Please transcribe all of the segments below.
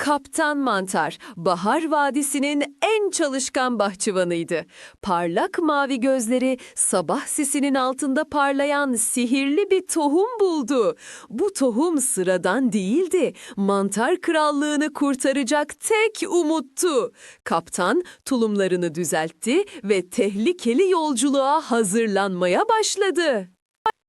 Kaptan Mantar, Bahar Vadisi'nin en çalışkan bahçıvanıydı. Parlak mavi gözleri sabah sisinin altında parlayan sihirli bir tohum buldu. Bu tohum sıradan değildi. Mantar krallığını kurtaracak tek umuttu. Kaptan tulumlarını düzeltti ve tehlikeli yolculuğa hazırlanmaya başladı.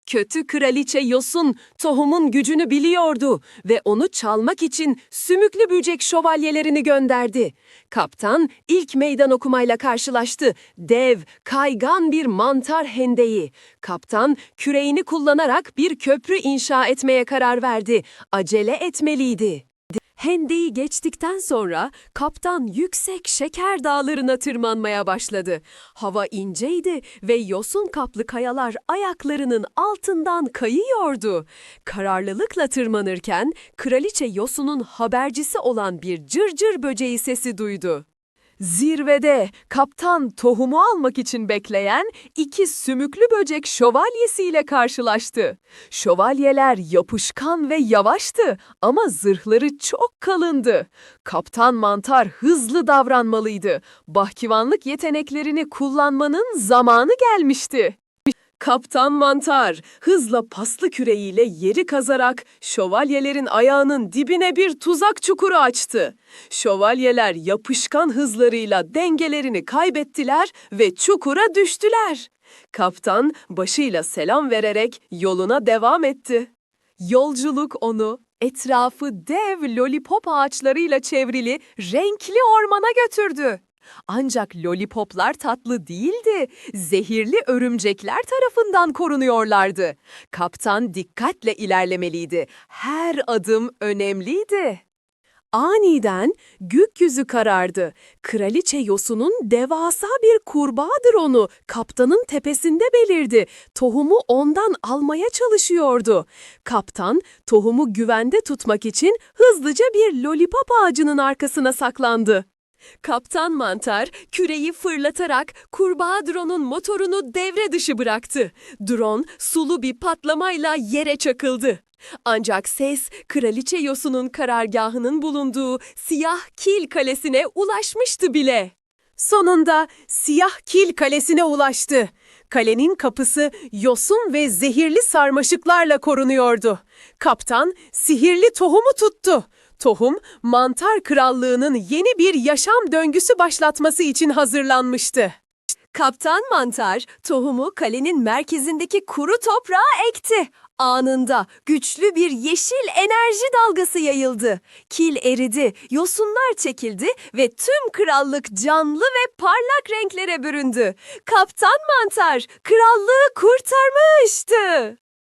Kötü kraliçe Yosun tohumun gücünü biliyordu ve onu çalmak için sümüklü böcek şövalyelerini gönderdi. Kaptan ilk meydan okumayla karşılaştı. Dev, kaygan bir mantar hendeyi. Kaptan küreğini kullanarak bir köprü inşa etmeye karar verdi. Acele etmeliydi. Hendeyi geçtikten sonra kaptan yüksek şeker dağlarına tırmanmaya başladı. Hava inceydi ve yosun kaplı kayalar ayaklarının altından kayıyordu. Kararlılıkla tırmanırken kraliçe yosunun habercisi olan bir cırcır böceği sesi duydu. Zirvede kaptan tohumu almak için bekleyen iki sümüklü böcek şövalyesiyle karşılaştı. Şövalyeler yapışkan ve yavaştı ama zırhları çok kalındı. Kaptan mantar hızlı davranmalıydı. Bahçıvanlık yeteneklerini kullanmanın zamanı gelmişti. Kaptan Mantar hızla paslı küreğiyle yeri kazarak şövalyelerin ayağının dibine bir tuzak çukuru açtı. Şövalyeler yapışkan hızlarıyla dengelerini kaybettiler ve çukura düştüler. Kaptan başıyla selam vererek yoluna devam etti. Yolculuk onu etrafı dev lollipop ağaçlarıyla çevrili renkli ormana götürdü. Ancak lollipoplar tatlı değildi. Zehirli örümcekler tarafından korunuyorlardı. Kaptan dikkatle ilerlemeliydi. Her adım önemliydi. Aniden gökyüzü karardı. Kraliçe Yosun'un devasa bir kurbağadır onu. Kaptanın tepesinde belirdi. Tohumu ondan almaya çalışıyordu. Kaptan tohumu güvende tutmak için hızlıca bir lollipop ağacının arkasına saklandı. Kaptan Mantar küreyi fırlatarak kurbağa drone'un motorunu devre dışı bıraktı. Drone sulu bir patlamayla yere çakıldı. Ancak ses kraliçe Yosun'un karargahının bulunduğu Siyah Kil Kalesi'ne ulaşmıştı bile. Sonunda Siyah Kil Kalesi'ne ulaştı. Kalenin kapısı yosun ve zehirli sarmaşıklarla korunuyordu. Kaptan sihirli tohumu tuttu. Tohum, mantar krallığının yeni bir yaşam döngüsü başlatması için hazırlanmıştı. Kaptan Mantar, tohumu kalenin merkezindeki kuru toprağa ekti. Anında güçlü bir yeşil enerji dalgası yayıldı. Kil eridi, yosunlar çekildi ve tüm krallık canlı ve parlak renklere büründü. Kaptan Mantar krallığı kurtarmıştı.